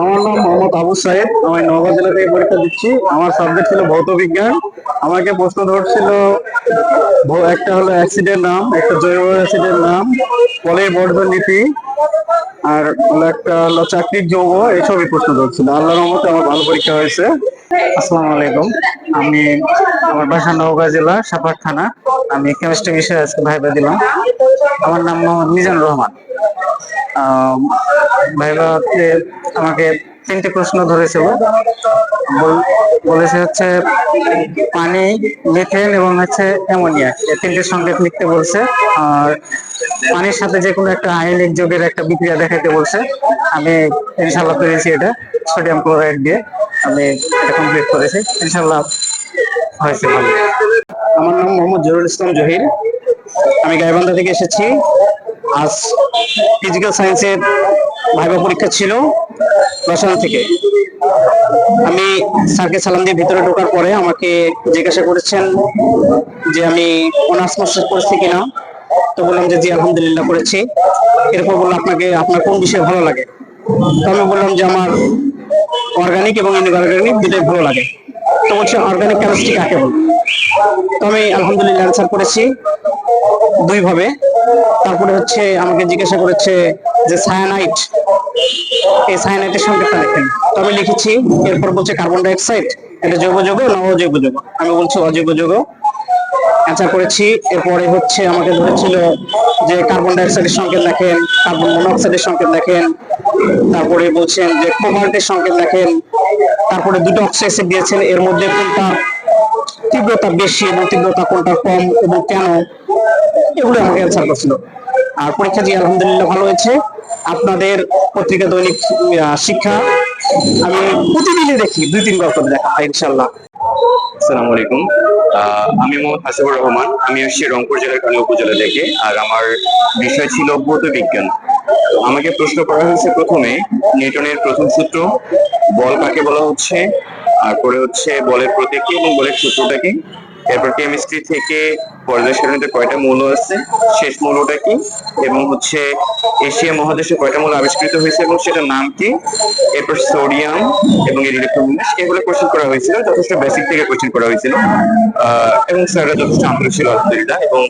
আমার নাম মোহাম্মদ আবু সাইদ। আমি নওগাঁ জেলা থেকে পরীক্ষা দিচ্ছি। আমার সাবজেক্ট ছিল ভৌত বিজ্ঞান। আমাকে প্রশ্ন ধরছিল একটা হলো অ্যাক্সিডেন্ট নাম, একটা জৈব অ্যাসিডের নাম পলের বর্ধন নীতি আর হলো একটা হলো চাকরির যৌগ, এইসবই প্রশ্ন ধরছিল। আল্লাহর রহমতে আমার ভালো পরীক্ষা হয়েছে। আসসালামু আলাইকুম। আমি আমার বাসা নওগাঁ জেলা সাপাট থানা। আমি কেমিস্ট্রি বিষয়ে আজকে ভাইবা দিলাম। আমার নাম মোহাম্মদ মিজানুর রহমান। আহ, ভাইভাতে আমাকে তিনটে প্রশ্ন ধরেছিল। বল- বলেছে হচ্ছে পানি মিথেন এবং হচ্ছে অ্যামোনিয়া এই তিনটে সংকেত লিখতে বলছে। আর পানির সাথে যে কোনো একটা আয়নিক যোগের একটা বিক্রিয়া দেখাতে বলছে। আমি ইনশাল্লাহ পেরেছি এটা সোডিয়াম ক্লোরাইড দিয়ে। আমি এটা কমপ্লিট করেছি। ইনশাল্লাহ হয়েছে ভালো। আমার নাম মোহাম্মদ জহুরুল ইসলাম জহির। আমি গাইবান্ধা থেকে এসেছি। আজ ফিজিক্যাল সায়েন্সের ভাইবা পরীক্ষা ছিল রসায়ন থেকে। আমি স্যারকে সালাম দিয়ে ভিতরে ঢোকার পরে আমাকে জিজ্ঞাসা করেছেন যে আমি অনার্স মাস্টার্স করেছি কিনা? তো বললাম যে, জি, আলহামদুলিল্লাহ করেছি। এরপর বললাম আপনাকে, আপনার কোন বিষয় ভালো লাগে? তো আমি বললাম যে, আমার অর্গানিক এবং ইনঅর্গানিক দুটোই ভালো লাগে। তো বলছে অর্গানিক কেমিস্ট্রি কাকে বলে? তো আমি আলহামদুলিল্লাহ অ্যান্সার করেছি দুই ভাবে তারপরে হচ্ছে আমাকে জিজ্ঞাসা করেছে যে সায়ানাইট এই সায়ানাইটের সংকেতটা লেখেন তো আমি লিখেছি, এরপর বলছে কার্বন ডাই অক্সাইড এটা জৈব যৌগ না অজৈব যৌগ? আমি বলছি অজৈব যৌগ। অ্যান্সার করেছি, এরপরে হচ্ছে আমাকে ধরেছিল যে কার্বন ডাই অক্সাইডের সংকেত লেখেন কার্বন মনোক্সাইডের সংকেত লেখেন তারপরে বলছেন যে কোবাল্টের সংকেত লেখেন তারপরে দুটো অক্সাইড দিয়েছেন। এর মধ্যে কোনটা তীব্রতা বেশি এবং তীব্রতা কোনটা কম এবং কেন? এগুলো আমাকে অ্যান্সার করছিল। আর পরীক্ষা জি, আলহামদুলিল্লাহ ভালো হয়েছে। আপনাদের পত্রিকা দৈনিক শিক্ষা, আমি প্রতিদিনই দেখি, দুই তিনবার করে দেখা হয় ইনশাল্লাহ আসসালামু আলাইকুম। আমি মোহাম্মদ হাসিবুর রহমান। আমি এসেছি রংপুর জেলার কালী উপজেলা থেকে। আর আমার বিষয় ছিল ভৌত বিজ্ঞান। আমাকে প্রশ্ন করা হয়েছে প্রথমে, নিউটনের প্রথম সূত্র, বল কাকে বলা হচ্ছে, আর পরে হচ্ছে বলের প্রতীক এবং বলের সূত্রটাকে এরপর কেমিস্ট্রি থেকে পর্যায় সারণীতে কয়টা মৌল আছে, শেষ মৌলটা কি? এবং হচ্ছে এশিয়া মহাদেশে কয়টা মৌল আবিষ্কৃত হয়েছে এবং সেটার নাম কি? এরপর সোডিয়াম এবং এর ইলেকট্রোমিনাস এগুলো কোশ্চেন করা হয়েছিল, যথেষ্ট বেসিক থেকে কোশ্চেন করা হয়েছিল। এবং স্যাররা যথেষ্ট আন্তরিক ছিল এবং